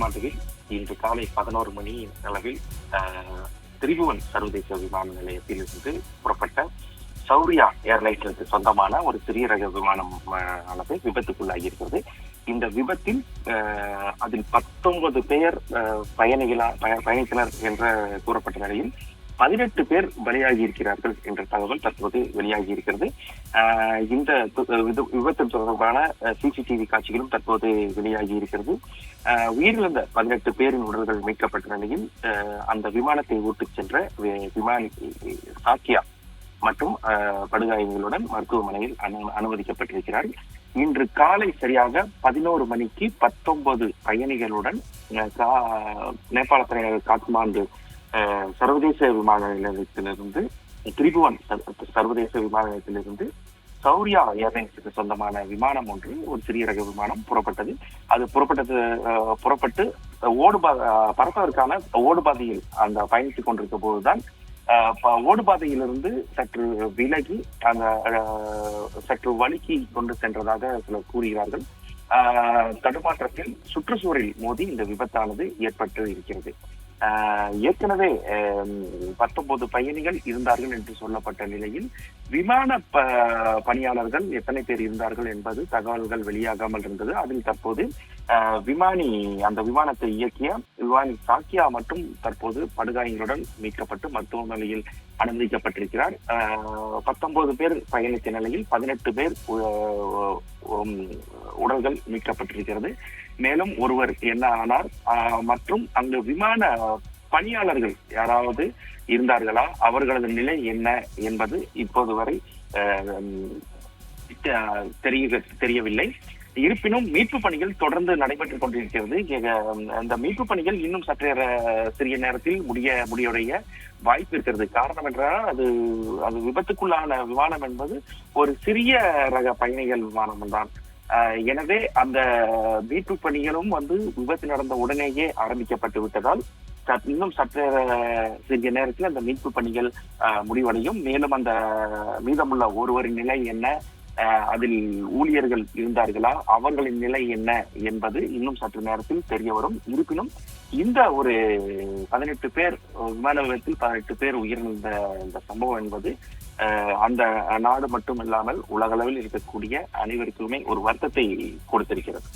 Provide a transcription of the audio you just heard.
காத்மாண்டுவில் இன்று காலை பதினோரு மணி அளவில் திரிபுவன் சர்வதேச விமான நிலையத்தில் இருந்து புறப்பட்ட சௌரியா ஏர்லைன்ஸுக்கு சொந்தமான ஒரு சிறிய ரக விமானம் ஆனது விபத்துக்குள்ளாகி இருக்கிறது இந்த விபத்தில் ஆஹ், அதில் பத்தொன்பது பேர் பயணிகளா பயணித்தனர் என்ற கூறப்பட்ட நிலையில் பதினெட்டு பேர் பலியாகி இருக்கிறார்கள் என்ற தகவல் தற்போது வெளியாகி இருக்கிறது. இந்த விபத்து தொடர்பான சிசிடிவி காட்சிகளும் தற்போது வெளியாகி இருக்கிறது. உயிரிழந்த பதினெட்டு பேரின் உடல்கள் மீட்கப்பட்ட நிலையில் அந்த விமானத்தை ஓட்டுச் சென்ற விமானி சாக்கியா மற்றும் படுகாயங்களுடன் மருத்துவமனையில் அனு- அனுமதிக்கப்பட்டிருக்கிறார். இன்று காலை சரியாக பதினோரு மணிக்கு பத்தொன்பது பயணிகளுடன் கா- நேபாள தலைநகர் காத்மாண்டு சர்வதேச விமான நிலையத்திலிருந்து திரிபுவன் சர்வதேச விமான நிலையத்திலிருந்து சௌரியா ஏர்லைன்ஸுக்கு சொந்தமான விமானம் ஒன்று ஒரு சிறிய ரக விமானம் புறப்பட்டது. அது புறப்பட்டது புறப்பட்டு ஓடுபா பறப்பதற்கான ஓடுபாதையில் அந்த பயணித்துக் கொண்டிருக்க போதுதான் ஓடுபாதையிலிருந்து சற்று விலகி அந்த சற்று வழுக்கி கொண்டு சென்றதாக சிலர் கூறுகிறார்கள். தடுமாற்றத்தில் சுற்றுச்சூழலில் மோதி இந்த விபத்தானது ஏற்பட்டு இருக்கிறது. ஏற்கனவே பத்தொன்பது பயணிகள் இருந்தார்கள் என்று சொல்லப்பட்ட நிலையில் விமான ப பணியாளர்கள் எத்தனை பேர் இருந்தார்கள் என்பது தகவல்கள் வெளியாகாமல் இருந்தது. அதில் தற்போது விமானி அந்த விமானத்தை இயக்கிய விமானி சாக்கியா மட்டும் தற்போது படுகாயங்களுடன் மீட்கப்பட்டு மருத்துவமனையில் அனுமதிக்கப்பட்டிருக்கிறார். பத்தொன்பது பேர் பயணித்த நிலையில் பதினெட்டு பேர் உடல்கள் மீட்கப்பட்டிருக்கிறது. மேலும் ஒருவர் என்ன ஆனார்? மற்றும் அங்கு விமான பணியாளர்கள் யாராவது இருந்தார்களா? அவர்களது நிலை என்ன என்பது இப்போது வரை தெரிய தெரியவில்லை. இருப்பினும் மீட்பு பணிகள் தொடர்ந்து நடைபெற்றுக் கொண்டிருக்கிறது. அந்த மீட்பு பணிகள் இன்னும் சற்றே ர- சிறிய நேரத்தில் முடிய முடியுடைய வாய்ப்பு இருக்கிறது. காரணம் என்றால் அது அது விபத்துக்குள்ளான விமானம் என்பது ஒரு சிறிய ரக பயணிகள் விமானம் தான் எனவே அந்த மீட்பு பணிகளும் வந்து விபத்து நடந்த உடனேயே ஆரம்பிக்கப்பட்டு விட்டதால் இன்னும் சற்று சிறிய நேரத்தில் அந்த மீட்பு பணிகள் முடிவடையும். மேலும் அந்த மீதமுள்ள ஒருவரின் நிலை என்ன? அதில் ஊழியர்கள் இருந்தார்களா? அவர்களின் நிலை என்ன என்பது இன்னும் சற்று நேரத்தில் தெரிய வரும் இருப்பினும் இந்த ஒரு பதினெட்டு பேர் விமான விபத்தில் பதினெட்டு பேர் உயிரிழந்த இந்த சம்பவம் என்பது அந்த நாடு மட்டும் இல்லாமல் உலகளவில் இருக்கக்கூடிய அனைவருக்குமே ஒரு வருத்தத்தை கொடுத்திருக்கிறது.